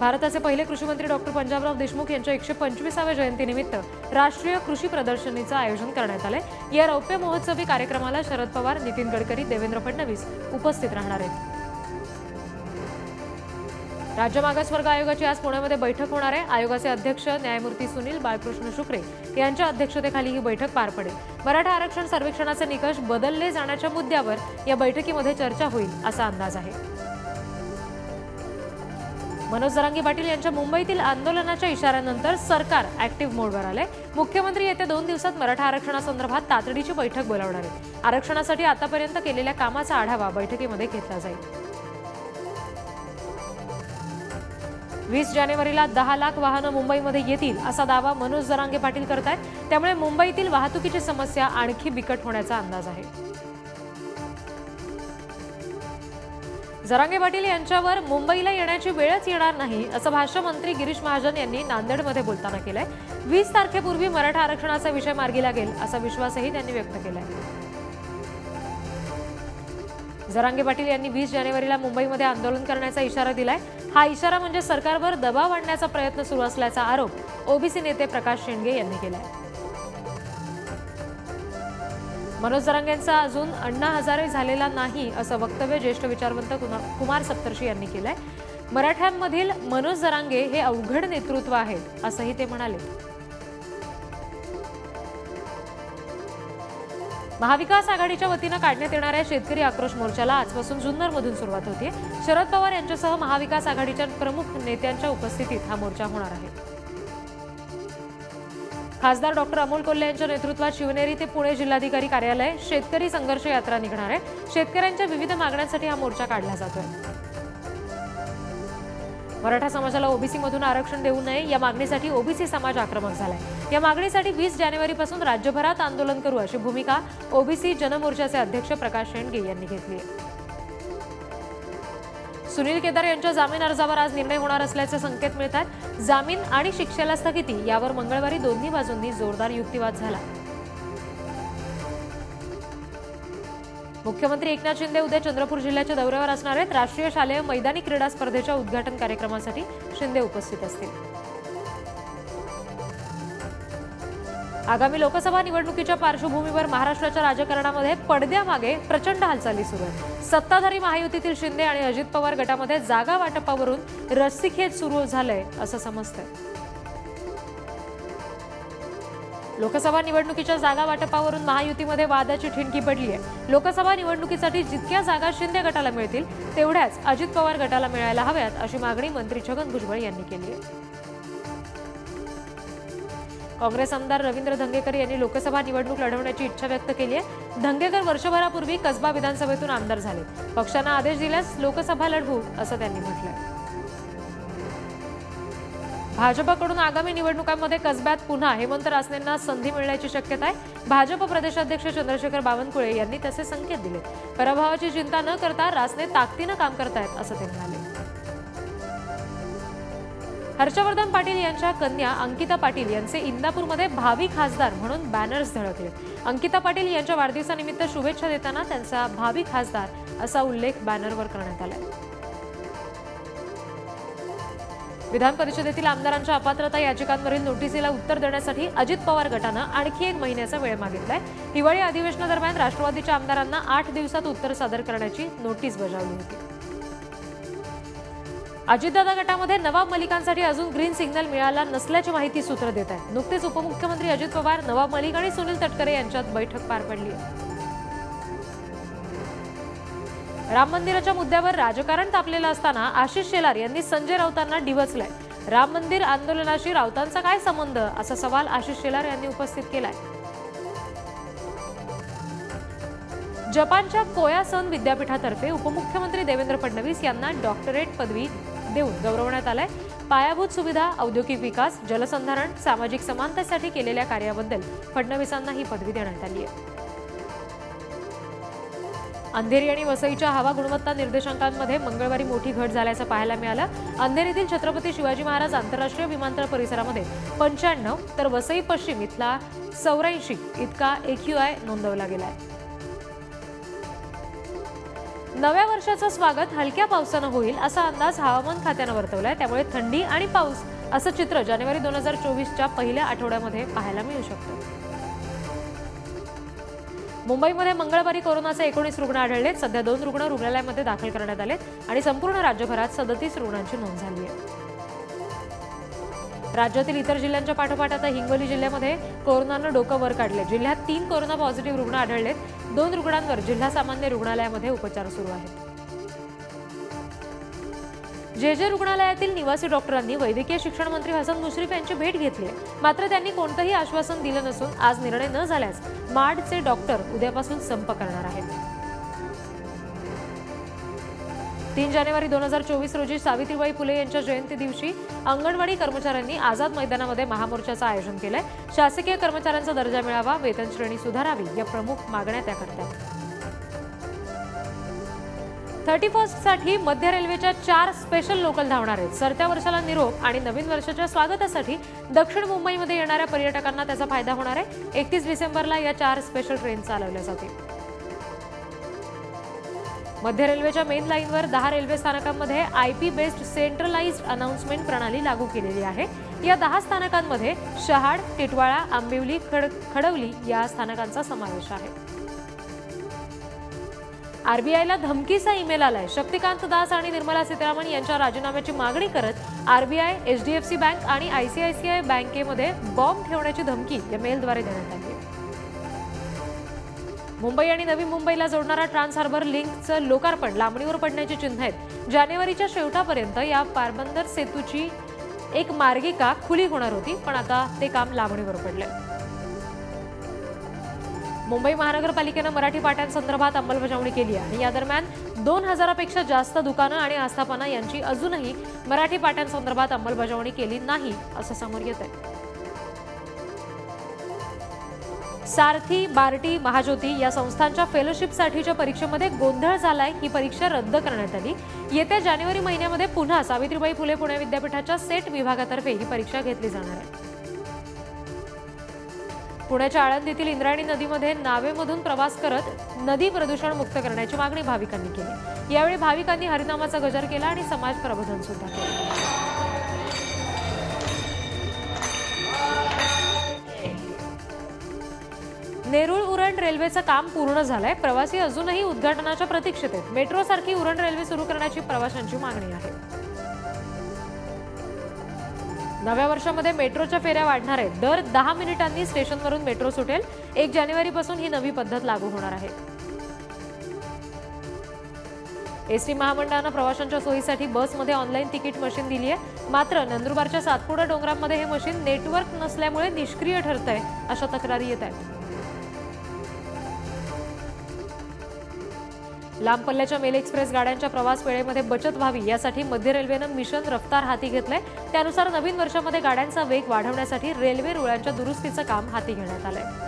भारताचे पहिले कृषी मंत्री डॉक्टर पंजाबराव देशमुख यांच्या एकशे पंचवीसाव्या जयंतीनिमित्त राष्ट्रीय कृषी प्रदर्शनीचं आयोजन करण्यात आलंय या रौप्य महोत्सवी कार्यक्रमाला शरद पवार नितीन गडकरी देवेंद्र फडणवीस उपस्थित राहणार आहेत. राज्य मागासवर्ग आयोगाची आज पुण्यामध्ये बैठक होणार आहे. आयोगाचे अध्यक्ष न्यायमूर्ती सुनील बाळकृष्ण शुक्रे यांच्या अध्यक्षतेखाली ही बैठक पार पडेल. मराठा आरक्षण सर्वेक्षणाचे निकष बदलले जाण्याच्या मुद्द्यावर या बैठकीमध्ये चर्चा होईल असा अंदाज आहे. मनोज जरांगी पाटील यांच्या मुंबईतील आंदोलनाच्या इशाऱ्यानंतर सरकार ऍक्टिव्ह मोडवर आले मुख्यमंत्री येत्या दोन दिवसात मराठा आरक्षणासंदर्भात तातडीची बैठक बोलावणार आहेत. आरक्षणासाठी आतापर्यंत केलेल्या कामाचा आढावा बैठकीमध्ये घेतला जाईल. वीस जानेवारीला दहा लाख वाहनं मुंबईमध्ये येतील असा दावा मनोज जरांगे पाटील करत आहेत त्यामुळे मुंबईतील वाहतुकीची समस्या आणखी बिकट होण्याचा अंदाज आहे. जरांगे पाटील यांच्यावर मुंबईला येण्याची वेळच येणार नाही असं भाष्य मंत्री गिरीश महाजन यांनी नांदेडमध्ये बोलताना केलंय. वीस तारखेपूर्वी मराठा आरक्षणाचा विषय मार्गी लागेल असा विश्वासही त्यांनी व्यक्त केलाय. जरांगे पाटील यांनी वीस जानेवारीला मुंबईमध्ये आंदोलन करण्याचा इशारा दिलाय. हा इशारा म्हणजे सरकारवर दबाव आणण्याचा प्रयत्न सुरू असल्याचा आरोप ओबीसी नेते प्रकाश शेंडगे यांनी केलाय. मनोज जरांगेंचा अजून अण्णा हजारे झालेला नाही असं वक्तव्य ज्येष्ठ विचारवंत कुमार सप्तर्षी यांनी केलंय. मराठ्यांमधील मनोज जरांगे हे अवघड नेतृत्व आहे असंही ते म्हणाले. महाविकास आघाडीच्या वतीनं काढण्यात येणाऱ्या शेतकरी आक्रोश मोर्चाला आजपासून जुन्नरमधून सुरुवात होते शरद पवार यांच्यासह महाविकास आघाडीच्या प्रमुख नेत्यांच्या उपस्थितीत हा मोर्चा होणार आहे. खासदार डॉक्टर अमोल कोल्हे यांच्या नेतृत्वात शिवनेरी ते पुणे जिल्हाधिकारी कार्यालय शेतकरी संघर्ष यात्रा निघणार आहे. शेतकऱ्यांच्या विविध मागण्यांसाठी हा मोर्चा काढला जातोय. मराठा समाजाला ओबीसी मधून आरक्षण देऊ नये या मागणीसाठी ओबीसी समाज आक्रमक झालाय. या मागणीसाठी वीस जानेवारीपासून राज्यभरात आंदोलन करू अशी भूमिका ओबीसी जनमोर्चाचे अध्यक्ष प्रकाश शेंडगे यांनी घेतली आहे. सुनील केदार यांच्या जामीन अर्जावर आज निर्णय होणार असल्याचे संकेत मिळतात जामीन आणि शिक्षेला स्थगिती यावर मंगळवारी दोन्ही बाजूंनी जोरदार युक्तिवाद झाला. मुख्यमंत्री एकनाथ शिंदे उद्या चंद्रपूर जिल्ह्याच्या दौऱ्यावर असणार आहेत. राष्ट्रीय शालेय मैदानी क्रीडा स्पर्धेच्या उद्घाटन कार्यक्रमासाठी शिंदे उपस्थित असतील. आगामी लोकसभा निवडणुकीच्या पार्श्वभूमीवर महाराष्ट्राच्या राजकारणामध्ये पडद्यामागे प्रचंड हालचाली सुरू आहेत. सत्ताधारी महायुतीतील शिंदे आणि अजित पवार गटामध्ये जागा वाटपावरून रस्सीखेच सुरू झालंय असं समजतंय. लोकसभा निवडणुकीच्या जागा वाटपावरून महायुतीमध्ये वादाची ठिणकी पडली आहे लोकसभा निवडणुकीसाठी जितक्या जागा शिंदे गटाला मिळतील तेवढ्याच अजित पवार गटाला मिळायला हव्यात अशी मागणी मंत्री छगन भुजबळ यांनी केली आहे. काँग्रेस आमदार रवींद्र धंगेकर यांनी लोकसभा निवडणूक लढवण्याची इच्छा व्यक्त केली आहे. धंगेकर वर्षभरापूर्वी कसबा विधानसभेतून आमदार झाले. पक्षानं आदेश दिल्यास लोकसभा लढवू असं त्यांनी म्हटलंय. भाजपकडून आगामी निवडणुकांमध्ये कसब्यात पुन्हा हेमंत रासनेंना संधी मिळण्याची शक्यता आहे भाजप प्रदेशाध्यक्ष चंद्रशेखर बावनकुळे यांनी तसे संकेत दिले. पराभवाची चिंता न करता रासने ताकदीनं काम करतायत असं ते म्हणाले. हर्षवर्धन पाटील यांच्या कन्या अंकिता पाटील यांचे इंदापूरमध्ये भावी खासदार म्हणून बॅनर्स धडकले अंकिता पाटील यांच्या वाढदिवसानिमित्त शुभेच्छा देताना त्यांचा भावी खासदार असा उल्लेख बॅनरवर करण्यात आलाय. विधान परिषदेतील आमदारांच्या अपात्रता याचिकांवरील नोटिसीला उत्तर देण्यासाठी अजित पवार गटानं आणखी एक महिन्याचा वेळ मागितलाय. हिवाळी अधिवेशनादरम्यान राष्ट्रवादीच्या आमदारांना आठ दिवसात उत्तर सादर करण्याची नोटीस बजावली होती. अजितदादा गटामध्ये नवाब मलिकांसाठी अजून ग्रीन सिग्नल मिळाला नसल्याची माहिती सूत्र देत आहेत. नुकतेच उपमुख्यमंत्री अजित पवार नवाब मलिक आणि सुनील तटकरे यांच्यात बैठक पार पडली. आहे राम मंदिराच्या मुद्द्यावर राजकारण तापलेलं असताना आशिष शेलार यांनी संजय राऊतांना डिवचलंय. राम मंदिर आंदोलनाशी राऊतांचा काय संबंध? असा सवाल आशिष शेलार यांनी उपस्थित केलाय. जपानच्या कोया सन विद्यापीठातर्फे उपमुख्यमंत्री देवेंद्र फडणवीस यांना डॉक्टरेट पदवी देऊन गौरवण्यात आलाय. पायाभूत सुविधा औद्योगिक विकास जलसंधारण सामाजिक समानतेसाठी केलेल्या कार्याबद्दल फडणवीसांना ही पदवी देण्यात आली आहे. अंधेरी आणि वसईच्या हवा गुणवत्ता निर्देशांकांमध्ये मंगळवारी मोठी घट झाल्याचं पाहायला मिळालं. अंधेरीतील छत्रपती शिवाजी महाराज आंतरराष्ट्रीय विमानतळ परिसरामध्ये पंच्याण्णव तर वसई पश्चिम इथला चौऱ्याऐंशी इतका एक्यूआय नोंदवला गेलाय. नव्या वर्षाचं स्वागत हलक्या पावसानं होईल असा अंदाज हवामान खात्यानं वर्तवलाय. त्यामुळे थंडी आणि पाऊस असं चित्र जानेवारी दोन हजार चोवीसच्या पहिल्या आठवड्यामध्ये पाहायला मिळू शकतं. मुंबईमध्ये मंगळवारी कोरोनाचे एकोणीस रुग्ण आढळलेत. सध्या दोन रुग्ण रुग्णालयामध्ये दाखल करण्यात आलेत आणि संपूर्ण राज्यभरात सदतीस रुग्णांची नोंद झाली आहे. राज्यातील इतर जिल्ह्यांच्या पाठोपाठ आता हिंगोली जिल्ह्यामध्ये कोरोनानं डोकं वर काढले. जिल्ह्यात तीन कोरोना पॉझिटिव्ह रुग्ण आढळलेत. दोन रुग्णांवर जिल्हा सामान्य रुग्णालयामध्ये उपचार सुरू आहेत. जे जे रुग्णालयातील निवासी डॉक्टरांनी वैद्यकीय शिक्षण मंत्री हसन मुश्रीफ यांची भेट घेतली. आहे मात्र त्यांनी कोणतंही आश्वासन दिलं नसून आज निर्णय न झाल्यास माडचे डॉक्टर उद्यापासून संप करणार आहेत. तीन जानेवारी दोन हजार चोवीस रोजी सावित्रीबाई फुले यांच्या जयंती दिवशी अंगणवाडी कर्मचाऱ्यांनी आझाद मैदानामध्ये महामोर्चाचं आयोजन केलंय. शासकीय कर्मचाऱ्यांचा दर्जा मिळावा वेतन श्रेणी सुधारावी या प्रमुख मागण्या त्या करतात. थर्टी फर्स्टसाठी मध्य रेल्वेच्या चार स्पेशल लोकल धावणार आहेत. सरत्या वर्षाला निरोप आणि नवीन वर्षाच्या स्वागतासाठी दक्षिण मुंबईमध्ये येणाऱ्या पर्यटकांना त्याचा फायदा होणार आहे. एकतीस डिसेंबरला या चार स्पेशल ट्रेन चालवल्या जातील. मध्य रेल्वेच्या मेन लाईनवर दहा railway स्थानकांमध्ये I P based centralised announcement प्रणाली लागू केलेली आहे. या दहा स्थानकांमध्ये शहाड टिटवाळा आंबिवली खड खडवली या स्थानकांचा समावेश आहे. आरबीआयला धमकीचा ईमेल आलाय. शक्तिकांत दास आणि निर्मला सीतारामन यांच्या राजीनाम्याची मागणी करत आरबीआय एचडीएफसी बँक आणि आयसीआयसीआय बँकेमध्ये बॉम्ब ठेवण्याची धमकी या मेलद्वारे देण्यात आली. मुंबई आणि नवी मुंबईला जोडणारा ट्रान्स हार्बर लिंकचं लोकार्पण लांबणीवर पडण्याची चिन्ह आहेत. जानेवारीच्या शेवटापर्यंत या पारबंदर सेतूची एक मार्गिका खुली होणार होती पण आता ते काम लांबणीवर पडलंय. मुंबई महानगरपालिकेनं मराठी पाट्यांसंदर्भात अंमलबजावणी केली आहे. आणि या दरम्यान दोन हजारापेक्षा जास्त दुकानं आणि आस्थापना यांची अजूनही मराठी पाट्यांसंदर्भात अंमलबजावणी केली नाही असं समोर येत आहे सारथी बार्टी महाज्योती या संस्थांच्या फेलोशिपसाठीच्या परीक्षेमध्ये गोंधळ झालाय. ही परीक्षा रद्द करण्यात आली. येत्या जानेवारी महिन्यामध्ये पुन्हा सावित्रीबाई फुले पुणे विद्यापीठाच्या सेट विभागातर्फे ही परीक्षा घेतली जाणार आहे. पुण्याच्या आळंदीतील इंद्रायणी नदीमध्ये नावेमधून प्रवास करत नदी प्रदूषण मुक्त करण्याची मागणी भाविकांनी केली. यावेळी भाविकांनी हरिनामाचा गजर केला आणि समाज प्रबोधन सुद्धा केलं. नेरुळ उरण रेल्वेचं काम पूर्ण झालंय. प्रवासी अजूनही उद्घाटनाच्या प्रतीक्षेत आहेत. मेट्रो सारखी उरण रेल्वे सुरू करण्याची प्रवाशांची मागणी आहे. नव्या वर्षामध्ये मेट्रोच्या फेऱ्या वाढणार आहेत. दर दहा मिनिटांनी स्टेशनवरून मेट्रो सुटेल. एक जानेवारीपासून ही नवी पद्धत लागू होणार आहे. एसटी महामंडळानं प्रवाशांच्या सोयीसाठी बसमध्ये ऑनलाईन तिकीट मशीन दिली आहे मात्र नंदुरबारच्या सातपुडा डोंगरांमध्ये हे मशीन नेटवर्क नसल्यामुळे निष्क्रिय ठरत आहे अशा तक्रारी येत आहेत. लांब पल्ल्याच्या मेल एक्सप्रेस गाड्यांच्या प्रवास वेळेमध्ये बचत व्हावी यासाठी मध्य रेल्वेनं मिशन रफ्तार हाती घेतलंय. त्यानुसार नवीन वर्षामध्ये गाड्यांचा वेग वाढवण्यासाठी रेल्वे रुळांच्या दुरुस्तीचं काम हाती घेण्यात आलंय.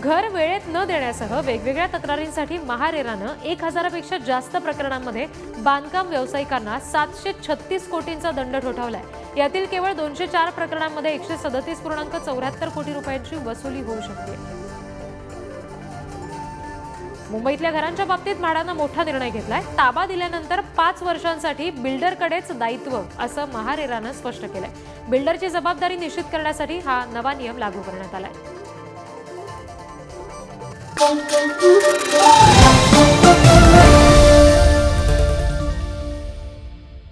घर वेळेत न देण्यासह वेगवेगळ्या तक्रारींसाठी महारेरानं एक हजारापेक्षा जास्त प्रकरणांमध्ये बांधकाम व्यावसायिकांना सातशे छत्तीस कोटींचा दंड ठोठावलाय. यातील केवळ दोनशे चार प्रकरणांमध्ये एकशे सदतीस पूर्णांक चौऱ्याहत्तर कोटी रुपयांची वसुली होऊ शकते. मुंबईतल्या घरांच्या बाबतीत म्हाडानं मोठा निर्णय घेतलाय. ताबा दिल्यानंतर पाच वर्षांसाठी बिल्डरकडेच दायित्व असं महारेरानं स्पष्ट केलंय. बिल्डरची जबाबदारी निश्चित करण्यासाठी हा नवा नियम लागू करण्यात आलाय.